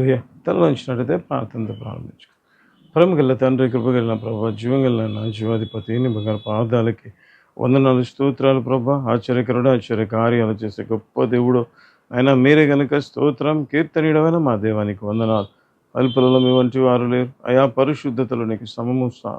అలా తలలోంచినట్టయితే ప్రార్థనతో ప్రారంభించు ప్రేమగల తండ్రి కృపగలిగిన ప్రభా జీవగలిగిన నా జీవాధిపతి నీ బంగారు పాదాలకి వందనాలు స్తోత్రాలు ప్రభా. ఆశ్చర్యకరుడు ఆశ్చర్య కార్యాలు చేసే గొప్ప దేవుడు. అయినా మీరే గనుక స్తోత్రం కీర్తనీయడమైన మా దేవానికి వందనాలు. అల్పులలో మీ వంటి వారు లేరు. అయా పరిశుద్ధతలో నీకు సమము సా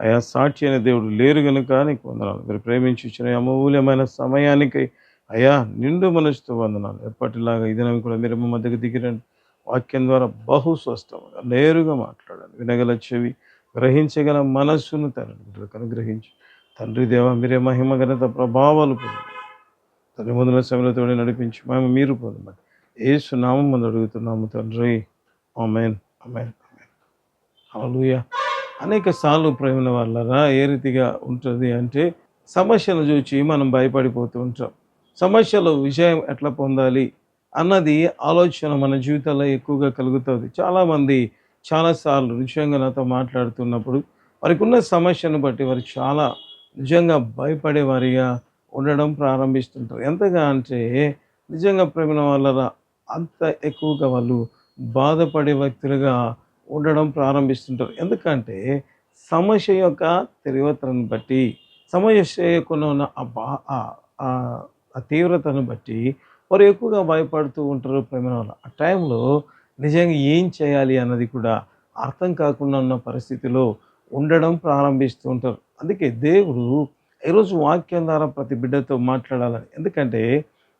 అయా సాక్షి అనే దేవుడు లేరు గనుక నీకు వందనాలు. మీరు ప్రేమించి ఇచ్చిన అమూల్యమైన సమయానికి అయా నిండు మనసుతో వందనాలు. ఎప్పటిలాగా ఈ కూడా మీరు మా మధ్యకు దిగిరండి. వాక్యం ద్వారా బహు స్వస్థముగా నేరుగా మాట్లాడాలి. వినగల చెవి గ్రహించగల మనస్సును తండ్రి అనుగ్రహించి తండ్రి దేవ మీరే మహిమ ఘనత ప్రభావాలు పొంది తల్లి ముందుల సమయంతో నడిపించి మేము మీరు పొందమని ఏ సునామం ముందు అడుగుతున్నాము తండ్రి. Amen amen amen hallelujah. అనేక సార్లు ప్రేమ వాళ్ళరా ఏ రీతిగా ఉంటుంది అంటే సమస్యను చూచి మనం భయపడిపోతూ ఉంటాం. సమస్యలు విజయం ఎట్లా పొందాలి? అన్నది ఆలోచన మన జీవితంలో ఎక్కువగా కలుగుతుంది. చాలామంది చాలాసార్లు నిజంగా నాతో మాట్లాడుతున్నప్పుడు వారికి ఉన్న సమస్యను బట్టి వారు చాలా నిజంగా భయపడే వారిగా ఉండడం ప్రారంభిస్తుంటారు. ఎంతగా అంటే నిజంగా ప్రేమ వల్ల అంత ఎక్కువగా వాళ్ళు బాధపడే వ్యక్తులుగా ఉండడం ప్రారంభిస్తుంటారు. ఎందుకంటే సమస్య యొక్క తీవ్రతను బట్టి సమస్య యొక్క ఉన్న ఆ బా ఆ తీవ్రతను బట్టి వారు ఎక్కువగా భయపడుతూ ఉంటారు ప్రేమ వల్ల ఆ టైంలో నిజంగా ఏం చేయాలి అన్నది కూడా అర్థం కాకుండా ఉన్న పరిస్థితిలో ఉండడం ప్రారంభిస్తూ ఉంటారు. అందుకే దేవుడు ఈరోజు వాక్యం ద్వారా ప్రతి బిడ్డతో మాట్లాడాలని. ఎందుకంటే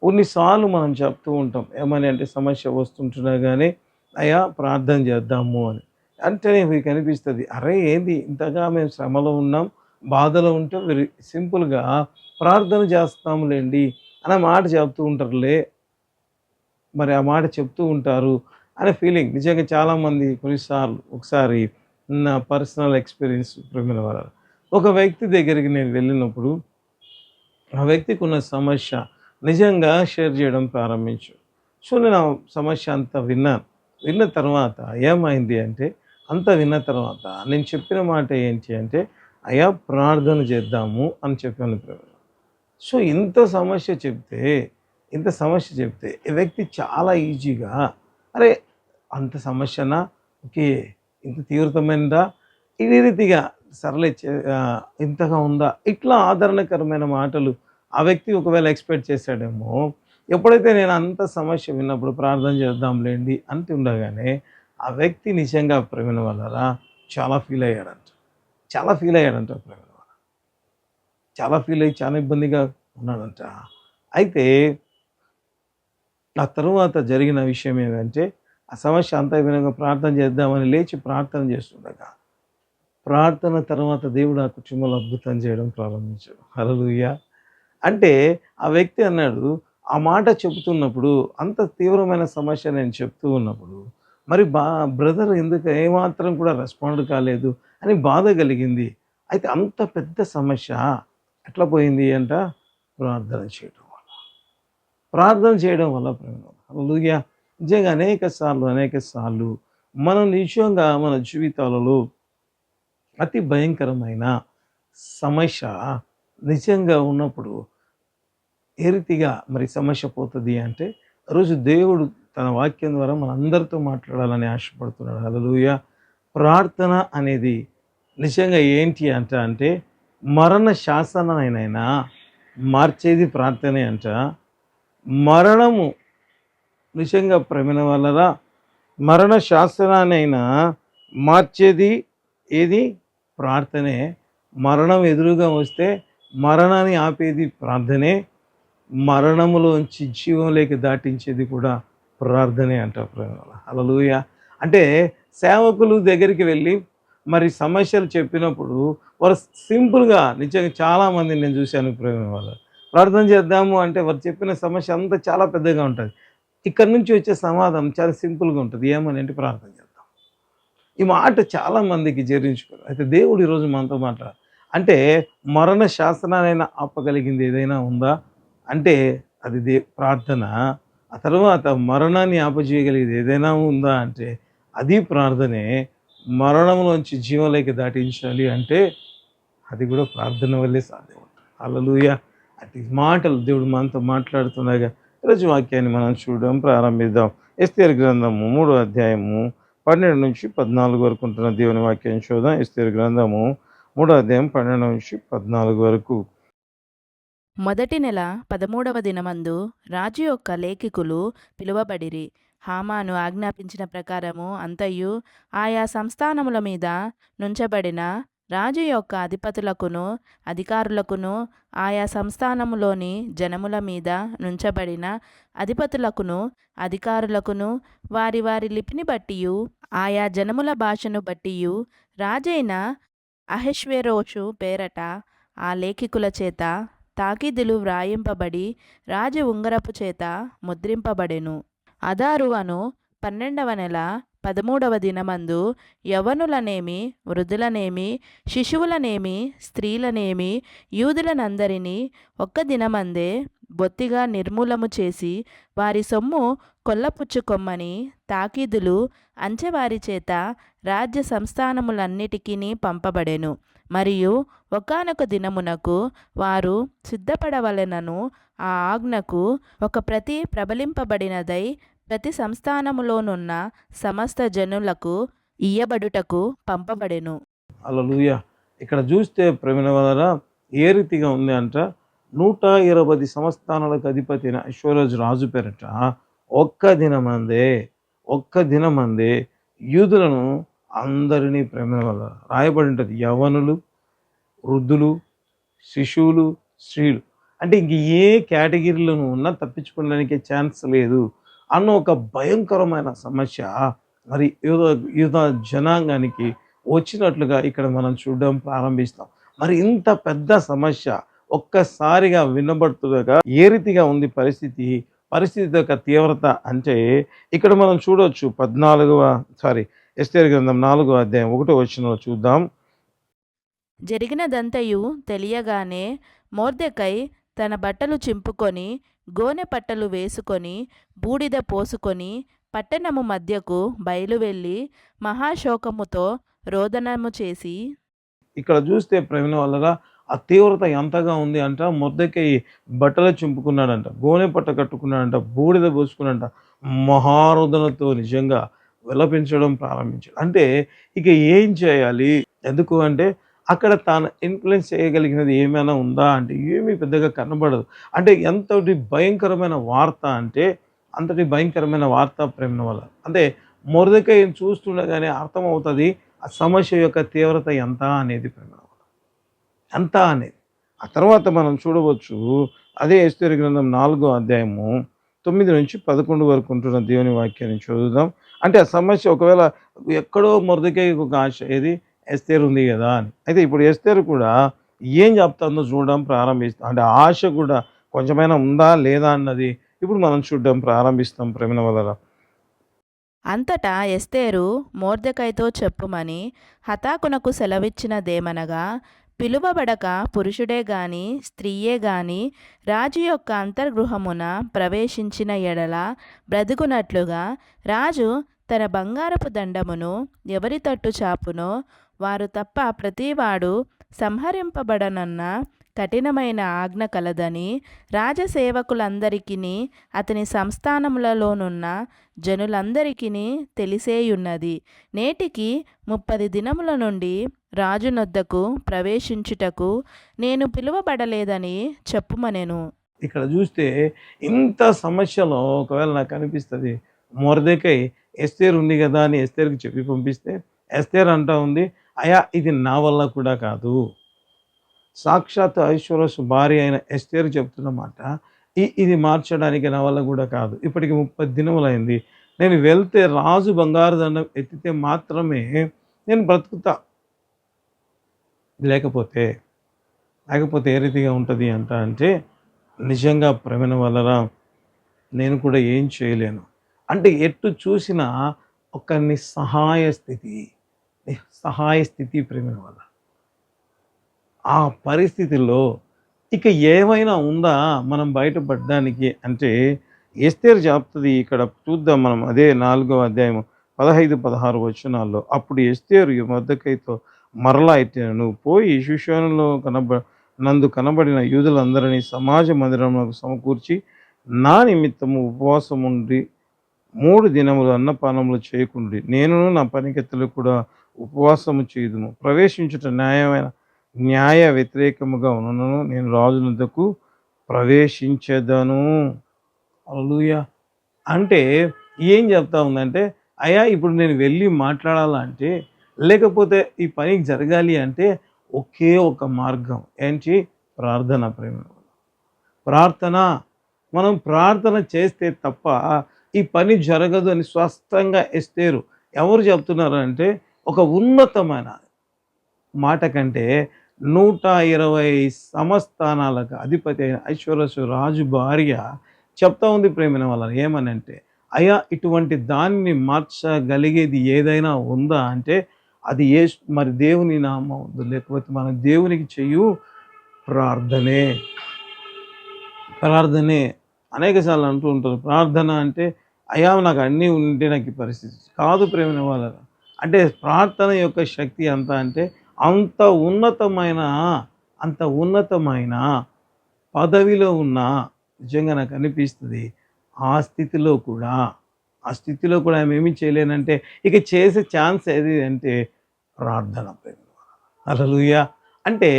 కొన్నిసార్లు మనం చెప్తూ ఉంటాం ఏమని అంటే సమస్య వస్తుంటున్నా కానీ అయ్యా ప్రార్థన చేద్దాము అని. అంటేనే మీకు అనిపిస్తుంది అరే ఏంది ఇంతగా మేము శ్రమలో ఉన్నాం బాధలో ఉంటే వెరీ సింపుల్గా ప్రార్థన చేస్తాములేండి అనే మాట చెప్తూ ఉంటారులే. మరి ఆ మాట చెప్తూ ఉంటారు అనే ఫీలింగ్ నిజంగా చాలామంది కొన్నిసార్లు ఒకసారి నా పర్సనల్ ఎక్స్పీరియన్స్ ప్రేమిన వారు ఒక వ్యక్తి దగ్గరికి నేను వెళ్ళినప్పుడు ఆ వ్యక్తికి ఉన్న సమస్య నిజంగా షేర్ చేయడం ప్రారంభించు. సో నేను ఆ సమస్య అంతా విన్నాను. విన్న తర్వాత ఏమైంది అంటే అంత విన్న తర్వాత నేను చెప్పిన మాట ఏంటి అంటే అయ్యా ప్రార్థన చేద్దాము అని చెప్పాను ప్రేమ సో ఇంత సమస్య చెప్తే ఇంత సమస్య చెప్తే ఈ వ్యక్తి చాలా ఈజీగా అరే అంత సమస్యనా? ఓకే ఇంత తీవ్రతమైనదా ఇదే రీతిగా సరళ ఇంతగా ఉందా? ఇట్లా ఆదరణకరమైన మాటలు ఆ వ్యక్తి ఒకవేళ ఎక్స్పెక్ట్ చేశాడేమో ఎప్పుడైతే నేను అంత సమస్య విన్నప్పుడు ప్రార్థన చేద్దాంలేండి అంతే ఉండగానే ఆ వ్యక్తి నిజంగా ప్రవీణ వల్లరా? చాలా ఫీల్ అయ్యాడంట. చాలా ఫీల్ అయ్యాడంట ప్రవీణ. చాలా ఫీల్ అయ్యి చాలా ఇబ్బందిగా ఉన్నాడంట. అయితే ఆ తరువాత జరిగిన విషయం ఏమంటే ఆ సమస్య అంతా వినంగా ప్రార్థన చేద్దామని లేచి ప్రార్థన చేస్తుండగా ప్రార్థన తర్వాత దేవుడు ఆ కుటుంబంలో అద్భుతం చేయడం ప్రారంభించాడు. హలలుయ అంటే ఆ వ్యక్తి అన్నాడు ఆ మాట చెబుతున్నప్పుడు అంత తీవ్రమైన సమస్య నేను చెప్తూ ఉన్నప్పుడు మరి బా బ్రదర్ ఎందుకు ఏమాత్రం కూడా రెస్పాండ్ కాలేదు అని బాధ కలిగింది. అయితే అంత పెద్ద సమస్య ఎట్లా పోయింది అంట? ప్రార్థన చేయడం వల్ల. ప్రార్థన చేయడం వల్ల హల్లెలూయా. నిజంగా అనేక సార్లు అనేక సార్లు మనం నిజంగా మన జీవితాలలో అతి భయంకరమైన సమస్య నిజంగా ఉన్నప్పుడు ఏ రీతిగా మరి సమస్య పోతుంది అంటే రోజు దేవుడు తన వాక్యం ద్వారా మనందరితో మాట్లాడాలని ఆశపడుతున్నాడు. అలలుయ ప్రార్థన అనేది నిజంగా ఏంటి అంట అంటే మరణ శాసనైనా మార్చేది ప్రార్థనే అంట. మరణము నిజంగా ప్రమిన వల్లరా మరణ శాసనానైనా మార్చేది ఏది? ప్రార్థనే. మరణం ఎదురుగా వస్తే మరణాన్ని ఆపేది ప్రార్థనే. మరణములోంచి జీవంలోకి దాటించేది కూడా ప్రార్థనే అంటారు ప్రేమ అలలుయ అంటే సేవకులు దగ్గరికి వెళ్ళి మరి సమస్యలు చెప్పినప్పుడు వారు సింపుల్గా నిజంగా చాలామంది నేను చూశాను ప్రేమ వాళ్ళు ప్రార్థన చేద్దాము అంటే వారు చెప్పిన సమస్య అంతా చాలా పెద్దగా ఉంటుంది. ఇక్కడ నుంచి వచ్చే సమాధానం చాలా సింపుల్గా ఉంటుంది. ఏమని అంటే ప్రార్థన చేద్దాం. ఈ మాట చాలా మందికి జీర్ణించుకోరు అయితే దేవుడు ఈరోజు మనతో మాట అంటే మరణ శాస్త్రానైనా ఆపగలిగింది ఏదైనా ఉందా? అంటే అది దే ప్రార్థన. ఆ తర్వాత మరణాన్ని ఆపజేయగలిగేది ఏదైనా ఉందా? అంటే అది ప్రార్థనే. మరణంలోంచి జీవంలోకి దాటించాలి అంటే అది కూడా ప్రార్థన వల్లే సాధ్యం. అలలుయ అతి మాటలు దేవుడు మనతో మాట్లాడుతున్నాగా ఈరోజు వాక్యాన్ని మనం చూడడం ప్రారంభిద్దాం. ఎస్తేర్ గ్రంథము మూడో అధ్యాయము పన్నెండు నుంచి పద్నాలుగు వరకు ఉంటున్న దేవుని వాక్యాన్ని చూద్దాం. ఎస్తేర్ గ్రంథము మూడో అధ్యాయం పన్నెండు నుంచి పద్నాలుగు వరకు. మొదటి నెల పదమూడవ దినమందు రాజు యొక్క లేఖికులు పిలువబడిరి. హామాను ఆజ్ఞాపించిన ప్రకారము అంతయు ఆయా సంస్థానముల మీద నుంచబడిన రాజు యొక్క అధిపతులకును అధికారులకును ఆయా సంస్థానములోని జనముల మీద నుంచబడిన అధిపతులకును అధికారులకును వారి వారి లిపిని బట్టియు ఆయా జనముల భాషను బట్టియు రాజైన అహెష్వేరోషు పేరట ఆ లేఖికుల చేత తాకీదులు వ్రాయింపబడి రాజు ఉంగరపు చేత ముద్రింపబడెను. అదారు అను పన్నెండవ నెల పదమూడవ దినమందు యవనులనేమి వృద్ధులనేమి శిశువులనేమి స్త్రీలనేమి యూదులనందరినీ ఒక్క దినమందే బొత్తిగా నిర్మూలము చేసి వారి సొమ్ము కొల్లపుచ్చుకొమ్మని తాకీదులు అంచెవారి చేత రాజ్య సంస్థానములన్నిటికీ పంపబడెను. మరియు ఒకానొక దినమునకు వారు సిద్ధపడవలెనను ఆ ఆజ్ఞకు ఒక ప్రతి ప్రబలింపబడినదై ప్రతి సంస్థానములోనున్న సమస్త జనులకు ఇయ్యబడుటకు పంపబడెను. అలలుయ ఇక్కడ చూస్తే ప్రేమిన ఏ రీతిగా ఉంది అంట? నూట ఇరవై సంస్థానాలకు అధిపతి అయిన రాజు పేరట ఒక్క దినమందే ఒక్క దినమందే యూదులను అందరినీ ప్రేమ వల్ల రాయబడి ఉంటుంది. యవనులు వృద్ధులు శిశువులు స్త్రీలు. అంటే ఇంక ఏ కేటగిరీలోనూ ఉన్నా తప్పించుకోవడానికి ఛాన్స్ లేదు అన్న ఒక భయంకరమైన సమస్య. మరి యూద యూద జనాంగానికి వచ్చినట్లుగా ఇక్కడ మనం చూడడం ప్రారంభిస్తాం. మరి ఇంత పెద్ద సమస్య ఒక్కసారిగా వినబడుతుండగా ఏ రీతిగా ఉంది పరిస్థితి? పరిస్థితి యొక్క తీవ్రత అంటే ఇక్కడ మనం చూడవచ్చు పద్నాలుగవ సారీ ఎస్తేర్ గ్రంథం నాలుగో అధ్యాయం ఒకటో వచ్చిన చూద్దాం. జరిగినదంతయు తెలియగానే మోర్దెకై తన బట్టలు చింపుకొని గోనె పట్టలు వేసుకొని బూడిద పోసుకొని పట్టణము మధ్యకు బయలువెళ్ళి మహాశోకముతో రోదనము చేసి ఇక్కడ చూస్తే ప్రవీణ వల్ల ఆ తీవ్రత ఎంతగా ఉంది అంట మొద్దకై బట్టలు చింపుకున్నాడంట గోనె పట్ట కట్టుకున్నాడంట బూడిద పోసుకున్నాడంట మహారుదనతో నిజంగా విలపించడం ప్రారంభించాడు. అంటే ఇక ఏం చేయాలి? ఎందుకు అంటే అక్కడ తాను ఇన్ఫ్లుయెన్స్ చేయగలిగినది ఏమైనా ఉందా అంటే ఏమీ పెద్దగా కనబడదు. అంటే ఎంతటి భయంకరమైన వార్త అంటే అంతటి భయంకరమైన వార్త ప్రేమ వల్ల. అంటే మొరదకై చూస్తుండగానే అర్థమవుతుంది ఆ సమస్య యొక్క తీవ్రత ఎంత అనేది ప్రేమ వల్ల. ఎంత అనేది. ఆ తర్వాత మనం చూడవచ్చు అదే ఎస్తేరి గ్రంథం నాలుగో అధ్యాయము తొమ్మిది నుంచి పదకొండు వరకు ఉంటున్న దేవుని వాక్యాన్ని చదువుదాం. అంటే ఆ సమస్య ఒకవేళ ఎక్కడో మొరదకై ఒక ఆశ ఏది? ఎస్తేర్ ఉంది కదా అని. అయితే ఇప్పుడు ఎస్తేర్ కూడా ఏం చెప్తుందో చూడడం ప్రారంభిస్తాం అంటే ఆశ కూడా కొంచెమైనా ఉందా లేదా అన్నది ఇప్పుడు మనం చూడడం ప్రారంభిస్తాం ప్రేమ వల్ల అంతటా ఎస్తేరు మోర్దెకైతో చెప్పుమని హతాకునకు సెలవిచ్చినదేమనగా పిలువబడక పురుషుడే గాని స్త్రీయే గాని రాజు యొక్క అంతర్గృహమున ప్రవేశించిన ఎడల బ్రతుకున్నట్లుగా రాజు తన బంగారపు దండమును ఎవరి తట్టు చాపునో వారు తప్ప ప్రతివాడు సంహరింపబడనన్న కఠినమైన ఆజ్ఞ కలదని రాజసేవకులందరికీ అతని సంస్థానములలోనున్న జనులందరికీ తెలిసేయున్నది. నేటికి ముప్పది దినముల నుండి రాజునొద్దకు ప్రవేశించుటకు నేను పిలువబడలేదని చెప్పుమనెను. ఇక్కడ చూస్తే ఇంత సమస్యలో ఒకవేళ నాకు అనిపిస్తుంది మొరదకై ఎస్తేర్ ఉంది కదా అని ఎస్తేర్కి చెప్పి పంపిస్తే ఎస్తేర్ అంటా ఉంది అయా ఇది నా వల్ల కూడా కాదు. సాక్షాత్ ఐశ్వర్యస్ భార్య అయిన ఎస్తేర్ చెప్తున్నమాట ఈ ఇది మార్చడానికి నా వల్ల కూడా కాదు. ఇప్పటికి ముప్పై దినములైంది. నేను వెళ్తే రాజు బంగారు దండం ఎత్తితే మాత్రమే నేను బ్రతుకుతా. లేకపోతే లేకపోతే ఏ రీతిగా ఉంటుంది అంట అంటే నిజంగా ప్రేమన వలన నేను కూడా ఏం చేయలేను. అంటే ఎటు చూసినా ఒక నిస్సహాయ స్థితి సహాయ స్థితి ప్రేమిన వల్ల. ఆ పరిస్థితిలో ఇక ఏమైనా ఉందా మనం బయటపడడానికి అంటే ఎస్తేరు చెప్తుంది ఇక్కడ చూద్దాం మనం అదే నాలుగో అధ్యాయం పదహైదు పదహారు వచనాల్లో. అప్పుడు ఎస్తేరు ఈ మద్దకైతో మరలా అయితే నువ్వు పోయి శిష్యులలో కనబ నందు కనబడిన యూదులందరినీ సమాజ మందిరంలో సమకూర్చి నా నిమిత్తము ఉపవాసం ఉండి మూడు దినములు అన్నపానములు చేయకుండి. నేను నా పనికెత్తలు కూడా ఉపవాసము చేయుదును ప్రవేశించుట న్యాయమైన న్యాయ వ్యతిరేకముగా ఉన్నను. నేను రాజునందుకు ప్రవేశించేదను. అలలుయ అంటే ఏం చెప్తా ఉందంటే అయ్యా ఇప్పుడు నేను వెళ్ళి మాట్లాడాలంటే లేకపోతే ఈ పని జరగాలి అంటే ఒకే ఒక మార్గం. ఏంటి? ప్రార్థన ప్రేమ. ప్రార్థన. మనం ప్రార్థన చేస్తే తప్ప ఈ పని జరగదు అని స్పష్టంగా ఎస్తేరు ఎవరు చెప్తున్నారు అంటే ఒక ఉన్నతమైన మాట కంటే నూట ఇరవై సమస్థానాలకు అధిపతి అయిన ఐశ్వర్యసు రాజు భార్య చెప్తా ఉంది ప్రేమిన వాళ్ళని. ఏమని అంటే అయ్యా ఇటువంటి దాన్ని మార్చగలిగేది ఏదైనా ఉందా? అంటే అది ఏ మరి దేవుని నామం ఉందో లేకపోతే మనం దేవునికి చెయ్యు ప్రార్థనే ప్రార్థనే అనేక సార్లు అంటూ ఉంటారు ప్రార్థన అంటే అయ్యా నాకు అన్నీ ఉంటే నాకు ఈ పరిస్థితి కాదు ప్రేమిన వాళ్ళ అంటే ప్రార్థన యొక్క శక్తి ఎంత అంటే అంత ఉన్నతమైన అంత ఉన్నతమైన పదవిలో ఉన్న నిజంగా నాకు అనిపిస్తుంది ఆ స్థితిలో కూడా ఆ స్థితిలో కూడా ఆమె ఏమి చేయలేనంటే ఇక చేసే ఛాన్స్ ఏది అంటే ప్రార్థన ప్రేమ. అలలుయ అంటే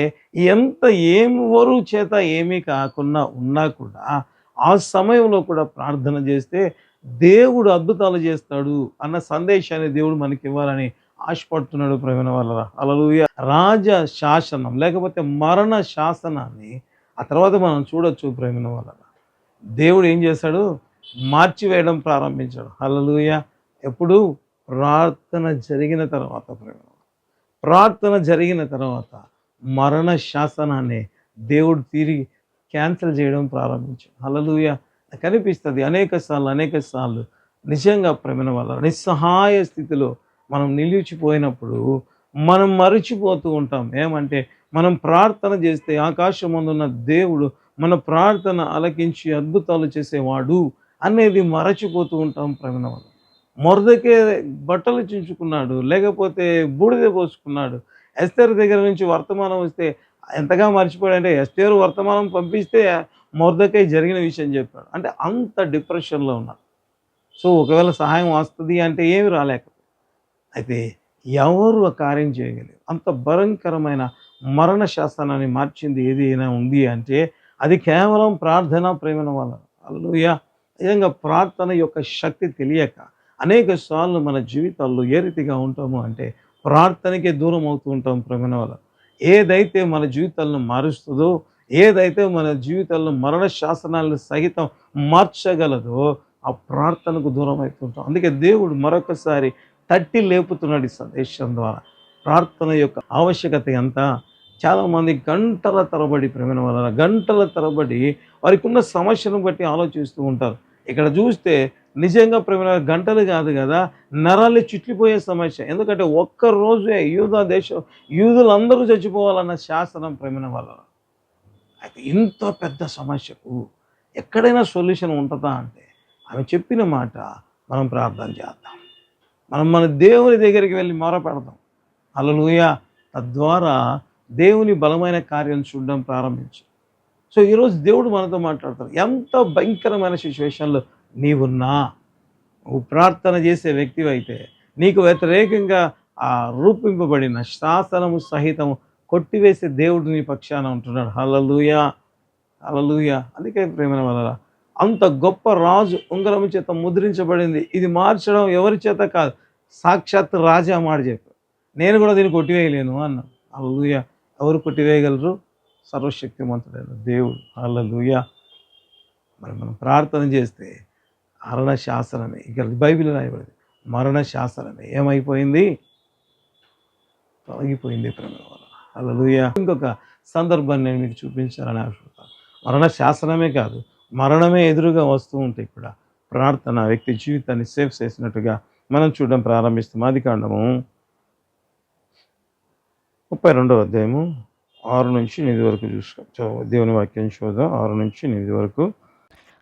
ఎంత ఏం వరు చేత ఏమీ కాకుండా ఉన్నా కూడా ఆ సమయంలో కూడా ప్రార్థన చేస్తే దేవుడు అద్భుతాలు చేస్తాడు అన్న సందేశాన్ని దేవుడు మనకి ఇవ్వాలని ఆశపడుతున్నాడు ప్రవీణ వల్ల అలలుయ రాజ శాసనం లేకపోతే మరణ శాసనాన్ని ఆ తర్వాత మనం చూడొచ్చు ప్రవీణ వల్ల దేవుడు ఏం చేశాడు? మార్చివేయడం ప్రారంభించాడు. అలలుయ ఎప్పుడు ప్రార్థన జరిగిన తర్వాత ప్రేమ ప్రార్థన జరిగిన తర్వాత మరణ శాసనాన్ని దేవుడు తిరిగి క్యాన్సిల్ చేయడం ప్రారంభించు హలలుయ కనిపిస్తుంది అనేక సార్లు అనేక సార్లు నిజంగా ప్రేమ వల్ల నిస్సహాయ స్థితిలో మనం నిలిచిపోయినప్పుడు మనం మరచిపోతూ ఉంటాం. ఏమంటే మనం ప్రార్థన చేస్తే ఆకాశం ముందున్న దేవుడు మన ప్రార్థన అలకించి అద్భుతాలు చేసేవాడు అనేది మరచిపోతూ ఉంటాం ప్రవీణ వల్ల మొరదకే బట్టలు చించుకున్నాడు లేకపోతే బూడిద పోసుకున్నాడు. ఎస్తర్ దగ్గర నుంచి వర్తమానం వస్తే ఎంతగా మర్చిపోయాడంటే ఎస్టేరు వర్తమానం పంపిస్తే మొరదకై జరిగిన విషయం చెప్పాడు. అంటే అంత డిప్రెషన్లో ఉన్నాడు. సో ఒకవేళ సహాయం వస్తుంది అంటే ఏమి రాలేక. అయితే ఎవరు ఆ కార్యం చేయగలరు అంత భయంకరమైన మరణ శాసనాన్ని మార్చింది ఏదైనా ఉంది అంటే అది కేవలం ప్రార్థన ప్రేమల వల్ల అల్లుయ నిజంగా ప్రార్థన యొక్క శక్తి తెలియక అనేక సార్లు మన జీవితాల్లో ఏ రీతిగా ఉంటాము అంటే ప్రార్థనకే దూరం అవుతూ ఉంటాం ప్రేమల వల్ల ఏదైతే మన జీవితాలను మారుస్తుందో ఏదైతే మన జీవితాలను మరణ శాసనాలను సహితం మార్చగలదో ఆ ప్రార్థనకు దూరం అవుతుంటాం అందుకే దేవుడు మరొకసారి తట్టి లేపుతున్నాడు ఈ సందేశం ద్వారా. ప్రార్థన యొక్క ఆవశ్యకత ఎంత? చాలామంది గంటల తరబడి ప్రేమ వలన గంటల తరబడి వారికి ఉన్న సమస్యను బట్టి ఆలోచిస్తూ ఉంటారు. ఇక్కడ చూస్తే నిజంగా ప్రేమ గంటలు కాదు కదా నరాలు చిట్లిపోయే సమస్య. ఎందుకంటే ఒక్క రోజే యూదా దేశం యూదులందరూ చచ్చిపోవాలన్న శాసనం ప్రేమ వల్ల. అయితే ఇంత పెద్ద సమస్యకు ఎక్కడైనా సొల్యూషన్ ఉంటుందా అంటే ఆమె చెప్పిన మాట మనం ప్రార్థన చేద్దాం. మనం మన దేవుని దగ్గరికి వెళ్ళి మొరపెడదాం. అలలుయ తద్వారా దేవుని బలమైన కార్యం చూడడం ప్రారంభించు. సో ఈరోజు దేవుడు మనతో మాట్లాడతాడు. ఎంత భయంకరమైన సిచ్యువేషన్లో నీవున్నా నువ్వు ప్రార్థన చేసే వ్యక్తి అయితే నీకు వ్యతిరేకంగా ఆ రూపింపబడిన శాసనము సహితము కొట్టివేసే దేవుడు నీ పక్షాన ఉంటున్నాడు. హలలుయ హలలుయ అందుకే ప్రేమ వల్ల అంత గొప్ప రాజు ఉంగరం చేత ముద్రించబడింది. ఇది మార్చడం ఎవరి చేత కాదు. సాక్షాత్ రాజా మాట చెప్పారు నేను కూడా దీన్ని కొట్టివేయలేను అన్న అల్లూయ ఎవరు కొట్టివేయగలరు? సర్వశక్తిమంతుడైన దేవుడు. అల్లలుయ మరి మనం ప్రార్థన చేస్తే మరణ శాసనమే. ఇక బైబిల్ రాయబడింది. మరణ శాసనమే. ఏమైపోయింది? తొలగిపోయింది ప్రేమ వల్ల. అల్లలుయ ఇంకొక సందర్భాన్ని నేను మీకు చూపించాలని ఆశపడతాను. మరణ శాసనమే కాదు మరణమే ఎదురుగా వస్తూ ఉంటాయి కూడా ప్రార్థన వ్యక్తి జీవితాన్ని సేవ్ చేసినట్టుగా మనం చూడడం ప్రారంభిస్తాం. అది కాండము ముప్పై రెండవ అధ్యాయము ఆరు నుంచి ఎనిమిది వరకు చూసుకో. దేవుని వాక్యం చూద్దాం. ఆరు నుంచి ఎనిమిది వరకు.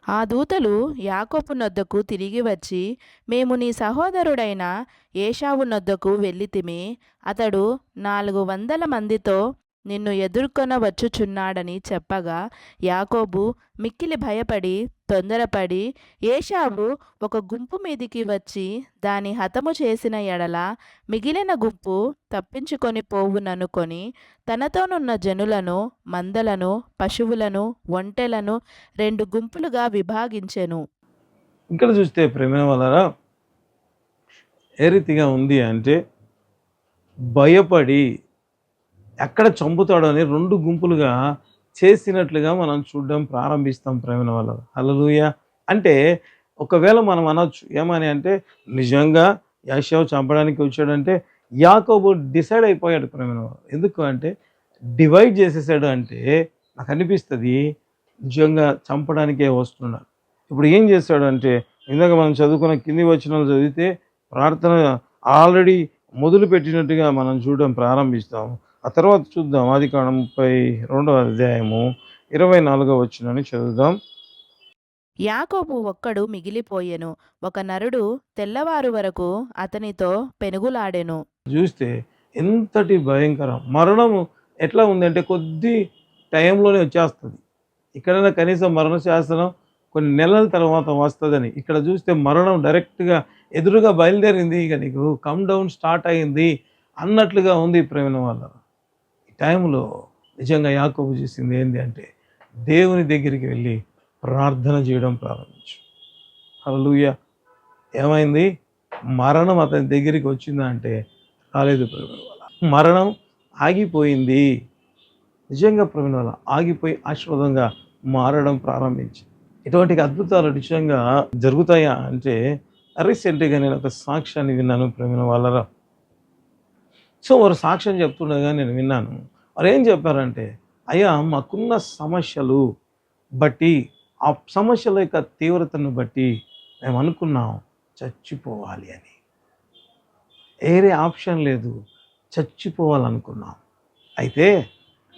ఆ దూతలు యాకోబు నొద్దకు తిరిగి వచ్చి మేము నీ సహోదరుడైన ఏషావు నొద్దకు వెళ్ళితిమి. అతడు నాలుగు వందల మందితో నిన్ను ఎదుర్కొన వచ్చుచున్నాడని చెప్పగా యాకోబు మిక్కిలి భయపడి తొందరపడి ఏషావు ఒక గుంపు మీదికి వచ్చి దాని హతము చేసిన ఎడల మిగిలిన గుంపు తప్పించుకొని పోవుననుకొని తనతోనున్న జనులను మందలను పశువులను ఒంటెలను రెండు గుంపులుగా విభాగించెను. ఇక్కడ చూస్తే ప్రేమ వలన ఏ రీతిగా ఉంది అంటే భయపడి ఎక్కడ చంపుతాడో అని రెండు గుంపులుగా చేసినట్లుగా మనం చూడడం ప్రారంభిస్తాం ప్రేమణ వల్ల. హల్లెలూయ. అంటే ఒకవేళ మనం అనొచ్చు ఏమని అంటే నిజంగా యాషావు చంపడానికి వచ్చాడంటే యాకోబు డిసైడ్ అయిపోయాడు ప్రేమ వల్ల. ఎందుకు అంటే డివైడ్ చేసేసాడు అంటే నాకు అనిపిస్తుంది నిజంగా చంపడానికే వస్తున్నాడు. ఇప్పుడు ఏం చేశాడు అంటే ఇందాక మనం చదువుకున్న కింది వచనాలు చదివితే ప్రార్థన ఆల్రెడీ మొదలు పెట్టినట్టుగా మనం చూడడం ప్రారంభిస్తాము. ఆ తర్వాత చూద్దాం. ఆది కాండం ముప్పై రెండవ అధ్యాయము ఇరవై నాలుగో వచ్చినని చదువుదాం. యాకోబు ఒక్కడు మిగిలిపోయెను. ఒక నరుడు తెల్లవారు వరకు అతనితో పెనుగులాడెను. చూస్తే ఎంతటి భయంకరం. మరణము ఎట్లా ఉందంటే కొద్ది టైంలోనే వచ్చేస్తుంది. ఇక్కడైనా కనీసం మరణ శాసనం కొన్ని నెలల తర్వాత వస్తుందని. ఇక్కడ చూస్తే మరణం డైరెక్ట్గా ఎదురుగా బయలుదేరింది ఇక నీకు. కమ్ డౌన్ స్టార్ట్ అయింది అన్నట్లుగా ఉంది ప్రేమ ఈ టైంలో నిజంగా యాకోబు చేసింది ఏంటి అంటే దేవుని దగ్గరికి వెళ్ళి ప్రార్థన చేయడం ప్రారంభించు. హల్లెలూయా. ఏమైంది? మరణం అతని దగ్గరికి వచ్చిందా అంటే రాలేదు ప్రవీణ వల్ల. మరణం ఆగిపోయింది. నిజంగా ప్రవీణ వల్ల ఆగిపోయి ఆశ్వాదంగా మారడం ప్రారంభించింది ఇటువంటి అద్భుతాలు నిజంగా జరుగుతాయా అంటే రీసెంట్గా నేను ఒక సాక్ష్యాన్ని విన్నాను ప్రవీణ వాళ్ళ సో వారు సాక్ష్యం చెప్తుండగా నేను విన్నాను. వారు ఏం చెప్పారంటే అయ్యా మాకున్న సమస్యలు బట్టి ఆ సమస్యల యొక్క తీవ్రతను బట్టి మేము అనుకున్నాం చచ్చిపోవాలి అని. వేరే ఆప్షన్ లేదు. చచ్చిపోవాలనుకున్నాం. అయితే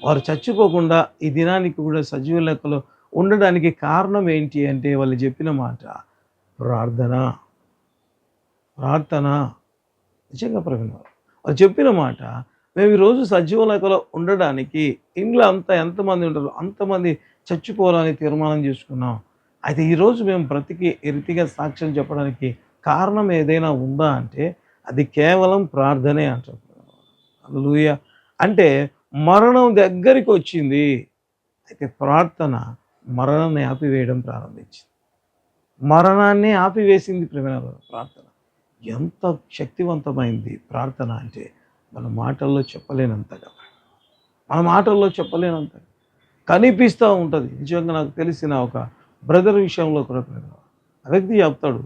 వారు చచ్చిపోకుండా ఈ దినానికి కూడా సజీవ లెక్కలో ఉండడానికి కారణం ఏంటి అంటే వాళ్ళు చెప్పిన మాట ప్రార్థన. ప్రార్థన. నిజంగా ప్రవీణ్ వారు వాళ్ళు చెప్పిన మాట మేము ఈరోజు సజీవ లెక్కలో ఉండడానికి ఇంట్లో అంతా ఎంతమంది ఉంటారో అంతమంది చచ్చిపోవాలని తీర్మానం చేసుకున్నాం. అయితే ఈరోజు మేము బ్రతికి ఎరితిగా రీతిగా సాక్ష్యం చెప్పడానికి కారణం ఏదైనా ఉందా అంటే అది కేవలం ప్రార్థనే అంటారు. లూయ అంటే మరణం దగ్గరికి వచ్చింది. అయితే ప్రార్థన మరణాన్ని ఆపివేయడం ప్రారంభించింది. మరణాన్ని ఆపివేసింది ప్రేమ ప్రార్థన. ఎంత శక్తివంతమైంది ప్రార్థన అంటే మన మాటల్లో చెప్పలేనంతగా. మన మాటల్లో చెప్పలేనంతగా. కనిపిస్తూ ఉంటుంది. నిజంగా నాకు తెలిసిన ఒక బ్రదర్ విషయంలో కూడా ప్రేమ ఆ వ్యక్తి చెప్తాడు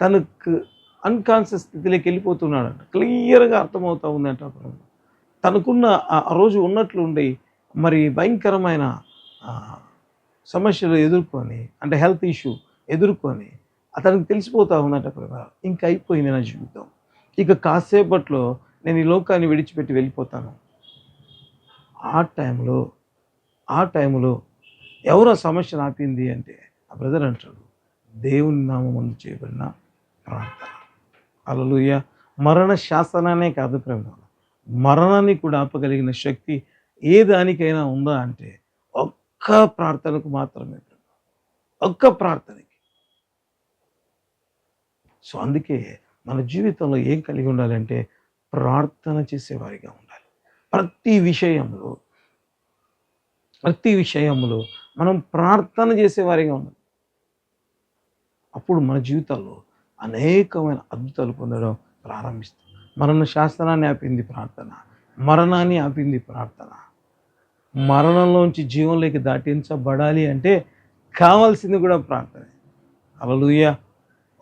తనకు అన్కాన్షియస్ స్థితిలోకి వెళ్ళిపోతున్నాడంట. క్లియర్గా అర్థమవుతూ ఉందంట తనకున్న ఆ రోజు ఉన్నట్లు ఉండి మరి భయంకరమైన సమస్యలు ఎదుర్కొని అంటే హెల్త్ ఇష్యూ ఎదుర్కొని అతనికి తెలిసిపోతా ఉందంట ప్రభా. ఇంక అయిపోయింది నా జీవితం. ఇక కాసేపట్లో నేను ఈ లోకాన్ని విడిచిపెట్టి వెళ్ళిపోతాను. ఆ టైంలో ఆ టైంలో ఎవరో సమస్య నాపింది ఆపింది అంటే ఆ బ్రదర్ అంటాడు దేవుని నామం చేయబడిన ప్రార్థన. అలలుయ మరణ శాసనానే కాదు ప్రేమ మరణాన్ని కూడా ఆపగలిగిన శక్తి ఏ దానికైనా ఉందా అంటే ఒక్క ప్రార్థనకు మాత్రమే ప్రేమ. ఒక్క ప్రార్థనకి. సో అందుకే మన జీవితంలో ఏం కలిగి ఉండాలంటే ప్రార్థన చేసేవారిగా ఉండాలి. ప్రతి విషయంలో ప్రతి విషయంలో మనం ప్రార్థన చేసేవారిగా ఉండాలి. అప్పుడు మన జీవితాల్లో అనేకమైన అద్భుతాలు పొందడం ప్రారంభిస్తుంది మరణ శాస్త్రాన్ని ఆపింది ప్రార్థన మరణాన్ని ఆపింది ప్రార్థన. మరణంలోంచి జీవంలోకి దాటించబడాలి అంటే కావాల్సింది కూడా ప్రార్థన. అలలుయ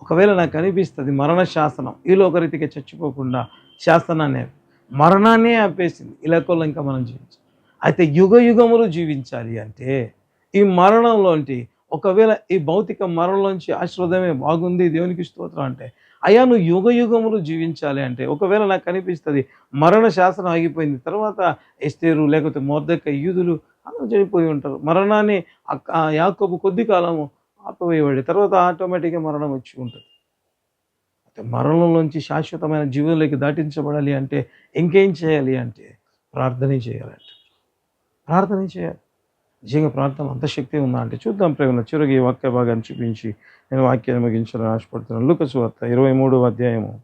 ఒకవేళ నాకు అనిపిస్తుంది మరణ శాసనం ఈ లోకరీతిగా చచ్చిపోకుండా శాసనాన్ని మరణాన్ని మరణాన్నే ఆపేసింది. ఈ లెక్కల్లో ఇంకా మనం జీవించాలి అయితే యుగ యుగములు జీవించాలి అంటే ఈ మరణంలోంటి ఒకవేళ ఈ భౌతిక మరణంలోంచి ఆశ్రదమే బాగుంది దేవునికి స్తోత్రం అంటే అయా నువ్వు యుగ యుగములు జీవించాలి అంటే ఒకవేళ నాకు కనిపిస్తుంది మరణ శాసనం ఆగిపోయింది తర్వాత ఎస్తేరు లేకపోతే మొద్దక యూదులు అందరూ చనిపోయి ఉంటారు. మరణాన్ని ఆ- కొద్ది కాలము ఆపివేయబడి తర్వాత ఆటోమేటిక్గా మరణం వచ్చి ఉంటుంది. అయితే మరణంలోంచి శాశ్వతమైన జీవంలోకి దాటించబడాలి అంటే ఇంకేం చేయాలి అంటే ప్రార్థన చేయాలంటే ప్రార్థన చేయాలి. నిజంగా ప్రార్థన అంత శక్తి ఉందా అంటే చూద్దాం ప్రేమ చివరికి ఈ వాక్య భాగాన్ని చూపించి నేను వాక్యాన్ని ముగించాలని ఆశపడుతున్నాను. లుకసువార్త ఇరవై మూడవ అధ్యాయము.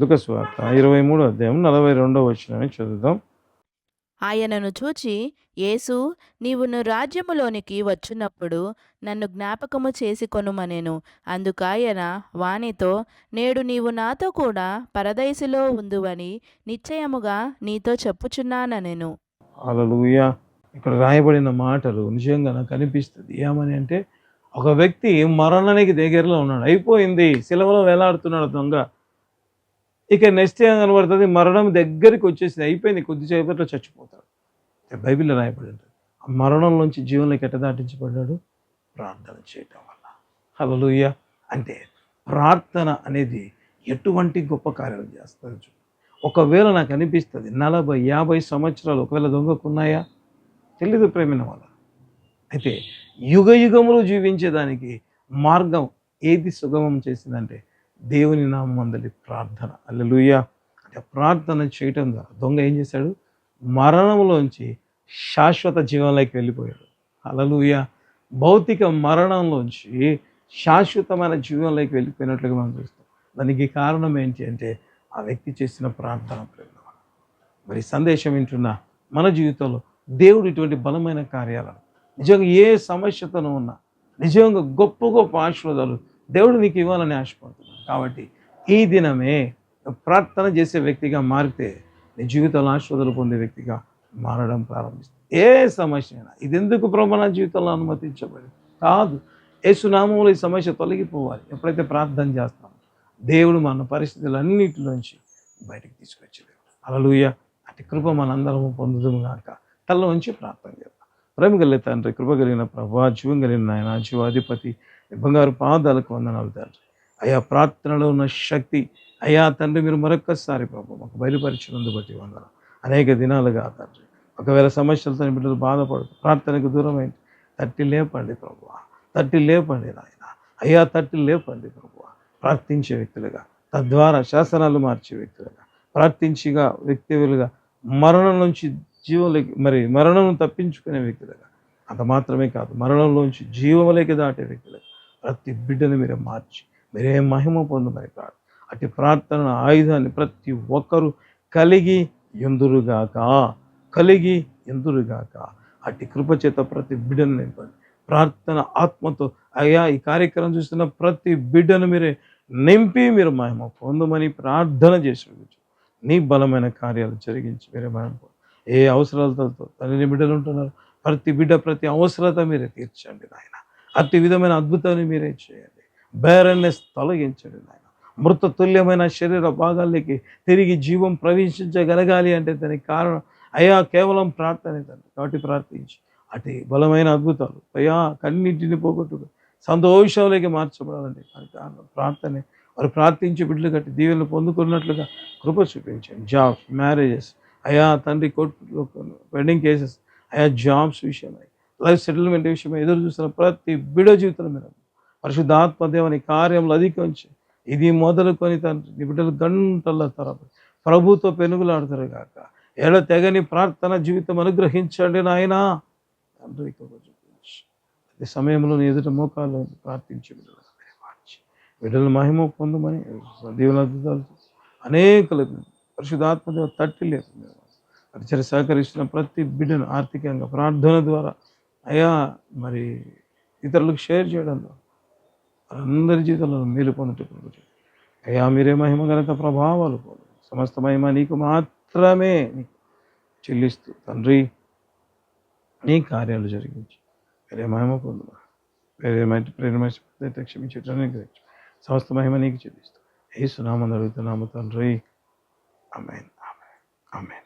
లుకసువార్త ఇరవై మూడో అధ్యాయం నలభై రెండవ వచ్చిన చదువుదాం. ఆయనను చూచి యేసు నీవును రాజ్యములోనికి వచ్చినప్పుడు నన్ను జ్ఞాపకము చేసి కొనుమనెను. అందుకాయన వానితో నేడు నీవు నాతో కూడా పరదైసులో ఉందువని నిశ్చయముగా నీతో చెప్పుచున్నానెను అలలుయా ఇక్కడ రాయబడిన మాటలు నిజంగా నాకు అనిపిస్తుంది. ఏమని అంటే ఒక వ్యక్తి మరణానికి దగ్గరలో ఉన్నాడు. అయిపోయింది. సెలవులో వేలాడుతున్నాడు దొంగ. ఇక నెక్స్ట్ ఏం కనబడుతుంది? మరణం దగ్గరికి వచ్చేసింది. అయిపోయింది. కొద్దిసేపట్లో చచ్చిపోతాడు. బైబిల్లో రాయబడి ఉంటుంది ఆ మరణంలోంచి జీవనంలోకి ఎట్ట దాటించబడ్డాడు? ప్రార్థన చేయటం వల్ల. హలలుయ అంటే ప్రార్థన అనేది ఎటువంటి గొప్ప కార్యాలు చేస్తుంది ఒకవేళ నాకు అనిపిస్తుంది నలభై యాభై సంవత్సరాలు ఒకవేళ దొంగకున్నాయా? తెలీదు ప్రేమిన వాళ్ళ. అయితే యుగ యుగములు జీవించేదానికి మార్గం ఏది సుగమం చేసిందంటే దేవుని నామందలి ప్రార్థన. అల్లెలుయ అంటే ప్రార్థన చేయటం ద్వారా దొంగ ఏం చేశాడు? మరణంలోంచి శాశ్వత జీవంలోకి వెళ్ళిపోయాడు. అలలుయ భౌతిక మరణంలోంచి శాశ్వతమైన జీవంలోకి వెళ్ళిపోయినట్లుగా మనం చూస్తాం. దానికి కారణం ఏంటి అంటే ఆ వ్యక్తి చేసిన ప్రార్థన ప్రేమ మరి సందేశం వింటున్న మన జీవితంలో దేవుడు ఇటువంటి బలమైన కార్యాలను నిజంగా ఏ సమస్యతోనూ ఉన్నా నిజంగా గొప్ప గొప్ప ఆశీర్వాదాలు దేవుడు నీకు ఇవ్వాలని ఆశపడుతున్నాను కాబట్టి ఈ దినమే ప్రార్థన చేసే వ్యక్తిగా మారితే నీ జీవితంలో ఆశీర్వాదాలు పొందే వ్యక్తిగా మారడం ప్రారంభిస్తుంది. ఏ సమస్య అయినా ఇది ఎందుకు ప్రభు నా జీవితంలో అనుమతించబడి కాదు. యేసునామంలో ఈ సమస్య తొలగిపోవాలి. ఎప్పుడైతే ప్రార్థన చేస్తామో దేవుడు మన పరిస్థితులన్నిటిలోంచి బయటకు తీసుకొచ్చేది అలలుయ అటు కృప మనందరము పొందుదుము గాక. తల్ల ఉంచి ప్రార్థన చేద్దాం. ప్రేమ కలిగిన తండ్రి కృప కలిగిన ప్రభా జీవం కలిగిన ఆయన జీవాధిపతి బంగారు పాదాలకు వందనాలు తండ్రి. అయా ప్రార్థనలో ఉన్న శక్తి. అయా తండ్రి మీరు మరొక్కసారి ప్రభు మాకు బయలుపరిచినందు బట్టి వందనాలు. అనేక దినాలుగా తండ్రి ఒకవేళ సమస్యలతో బిడ్డలు బాధపడుతూ ప్రార్థనకు దూరమైంది తట్టి లేపండి ప్రభు తట్టి లేపండి నాయన. అయ్యా తట్టి లేపండి ప్రభు ప్రార్థించే వ్యక్తులుగా తద్వారా శాసనాలు మార్చే వ్యక్తులుగా ప్రార్థించిగా వ్యక్తులుగా మరణం నుంచి జీవంలోకి మరి మరణం తప్పించుకునే వ్యక్తులుగా. అంత మాత్రమే కాదు మరణంలోంచి జీవంలోకి దాటే వ్యక్తులుగా ప్రతి బిడ్డను మీరు మార్చి మీరే మహిమ పొందమని ప్రార్థన అటు ప్రార్థన ఆయుధాన్ని ప్రతి ఒక్కరూ కలిగి ఎందురుగాక? కలిగి ఎందురుగాక? అటు కృపచేత ప్రతి బిడ్డను నింపండి ప్రార్థన ఆత్మతో అయ్యా ఈ కార్యక్రమం చూస్తున్న ప్రతి బిడ్డను మీరే నింపి మీరు మహిమ పొందమని ప్రార్థన చేసి నీ బలమైన కార్యాలు జరిగించి మీరే మహిమ ఏ అవసరాలతో తల్లిని బిడ్డలు ఉంటున్నారు? ప్రతి బిడ్డ ప్రతి అవసరత మీరే తీర్చండి నాయన. అతి విధమైన అద్భుతాన్ని మీరే చేయండి. బేరల్నెస్ తొలగించండి ఆయన మృత తుల్యమైన శరీర భాగాల్లోకి తిరిగి జీవం ప్రవేశించగలగాలి అంటే దానికి కారణం అయా కేవలం ప్రార్థనే తండ్రి కాబట్టి ప్రార్థించి. అటు బలమైన అద్భుతాలు. అయా కన్నింటిని పోగొట్టుకు. సంతోషంలోకి మార్చబడాలండి దానికి కారణం ప్రార్థనే. వారు ప్రార్థించి బిడ్డలు కట్టి దీవెనలు పొందుకున్నట్లుగా కృప చూపించండి. Jobs marriages. అయా తండ్రి కోర్టు వెడ్డింగ్ కేసెస్. అయా జాబ్స్ విషయమై. లైఫ్ సెటిల్మెంట్ విషయమై ఎదురు చూస్తున్న ప్రతి బిడో జీవితంలో మీరు పరిశుద్ధాత్మ దేవుని కార్యంలో అధికంచి ఇది మొదలుకొని తండ్రి బిడ్డలు గంటల తరపు ప్రభుతో పెనుగులాడతారు కాక ఎడ తెగని ప్రార్థన జీవితం అనుగ్రహించండి నాయనా. తండ్రి కృప సమయంలో నీ ఎదుట మోకాలు ప్రార్థించి బిడ్డలు బిడ్డలు మహిమ పొందమని దీవుల అద్భుతాలు అనేకులకు పరిశుధాత్మ తట్టి లేదు పరిచయ సహకరిస్తున్న ప్రతి బిడ్డను ఆర్థికంగా ప్రార్థన ద్వారా అయా మరి ఇతరులకు షేర్ చేయడం ద్వారా అందరి జీవితంలో మేలు పొందుటకు అయ్యా మీరే మహిమ ఘనత ప్రభావాలు పోదు. సమస్త మహిమ నీకు మాత్రమే చెల్లిస్తూ తండ్రి నీ కార్యాలు జరిగించి. వేరే మహిమ పొందు వేరే ప్రేరమైతే ప్రేమ సమస్త మహిమ నీకు చెల్లిస్తూ. ఏ సునామని అడుగుతున్నాము తండ్రి. Amen amen amen